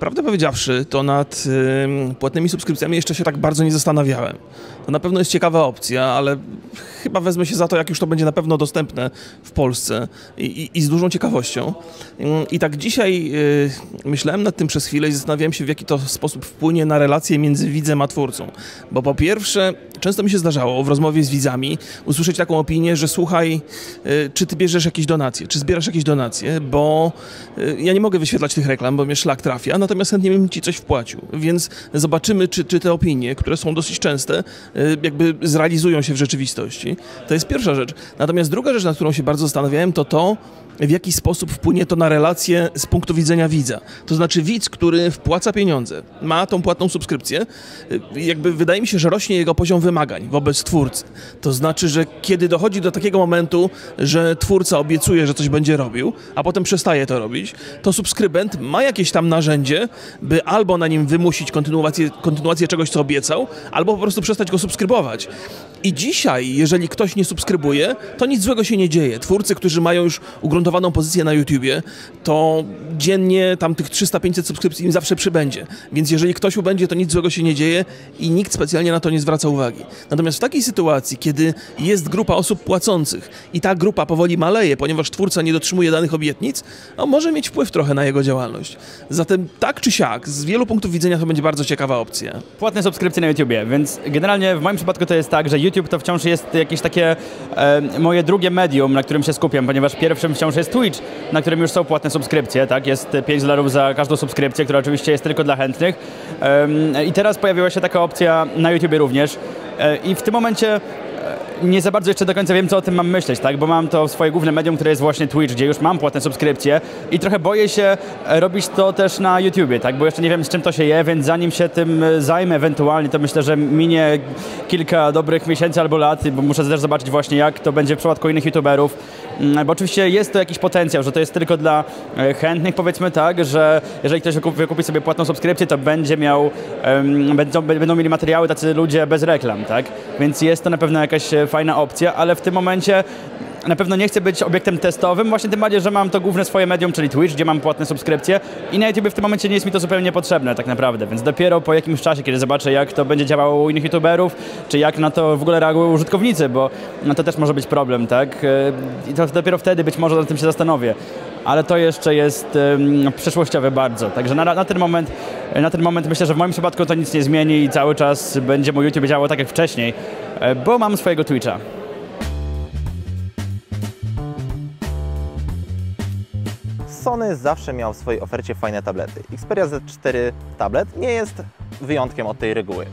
Prawdę powiedziawszy, to nad ym, płatnymi subskrypcjami jeszcze się tak bardzo nie zastanawiałem. To na pewno jest ciekawa opcja, ale chyba wezmę się za to, jak już to będzie na pewno dostępne w Polsce i, i, i z dużą ciekawością. Ym, I tak dzisiaj y, myślałem nad tym przez chwilę i zastanawiałem się, w jaki to sposób wpłynie na relacje między widzem a twórcą. Bo po pierwsze, często mi się zdarzało w rozmowie z widzami usłyszeć taką opinię, że słuchaj, y, czy ty bierzesz jakieś donacje, czy zbierasz jakieś donacje, bo y, ja nie mogę wyświetlać tych reklam, bo mnie szlak trafia, natomiast chętnie bym ci coś wpłacił. Więc zobaczymy, czy, czy te opinie, które są dosyć częste, y, jakby zrealizują się w rzeczywistości. To jest pierwsza rzecz. Natomiast druga rzecz, nad którą się bardzo zastanawiałem, to to, w jaki sposób wpłynie to na relacje z punktu widzenia widza. To znaczy widz, który wpłaca pieniądze, ma tą płatną subskrypcję, jakby wydaje mi się, że rośnie jego poziom wymagań wobec twórcy. To znaczy, że kiedy dochodzi do takiego momentu, że twórca obiecuje, że coś będzie robił, a potem przestaje to robić, to subskrybent ma jakieś tam narzędzie, by albo na nim wymusić kontynuację, kontynuację czegoś, co obiecał, albo po prostu przestać go subskrybować. I dzisiaj, jeżeli ktoś nie subskrybuje, to nic złego się nie dzieje. Twórcy, którzy mają już ugruntowaną pozycję na YouTubie, to dziennie tam tych 300-500 subskrypcji im zawsze przybędzie. Więc jeżeli ktoś ubędzie, to nic złego się nie dzieje i nikt specjalnie na to nie zwraca uwagi. Natomiast w takiej sytuacji, kiedy jest grupa osób płacących i ta grupa powoli maleje, ponieważ twórca nie dotrzymuje danych obietnic, no może mieć wpływ trochę na jego działalność. Zatem tak czy siak, z wielu punktów widzenia to będzie bardzo ciekawa opcja. Płatne subskrypcje na YouTubie, więc generalnie w moim przypadku to jest tak, że YouTube to wciąż jest jakieś takie e, moje drugie medium, na którym się skupiam, ponieważ pierwszym wciąż jest Twitch, na którym już są płatne subskrypcje, tak? Jest 5 dolarów za każdą subskrypcję, która oczywiście jest tylko dla chętnych. Em, I teraz pojawiła się taka opcja na YouTubie również. E, I w tym momencie nie za bardzo jeszcze do końca wiem, co o tym mam myśleć, tak? Bo mam to swoje główne medium, które jest właśnie Twitch, gdzie już mam płatne subskrypcje i trochę boję się e, robić to też na YouTubie, tak? Bo jeszcze nie wiem, z czym to się je, więc zanim się tym e, zajmę ewentualnie, to myślę, że minie kilka dobrych miesięcy albo lat, bo muszę też zobaczyć właśnie, jak to będzie w przypadku innych YouTuberów. Mm, Bo oczywiście jest to jakiś potencjał, że to jest tylko dla e, chętnych, powiedzmy tak, że jeżeli ktoś wykupi, sobie płatną subskrypcję, to będzie miał, będą, będą mieli materiały tacy ludzie bez reklam, tak? Więc jest to na pewno jakaś e, fajna opcja, ale w tym momencie na pewno nie chcę być obiektem testowym, właśnie tym bardziej, że mam to główne swoje medium, czyli Twitch, gdzie mam płatne subskrypcje i na YouTube w tym momencie nie jest mi to zupełnie potrzebne tak naprawdę, więc dopiero po jakimś czasie, kiedy zobaczę jak to będzie działało u innych YouTuberów, czy jak na to w ogóle reagują użytkownicy, bo no to też może być problem, tak? E, I to dopiero wtedy być może nad tym się zastanowię. Ale to jeszcze jest um, przyszłościowe bardzo. Także na, na, ten moment, na ten moment myślę, że w moim przypadku to nic nie zmieni i cały czas będzie mój YouTube działał tak jak wcześniej, e, bo mam swojego Twitcha. Sony zawsze miał w swojej ofercie fajne tablety. Xperia Z4 tablet nie jest wyjątkiem od tej reguły.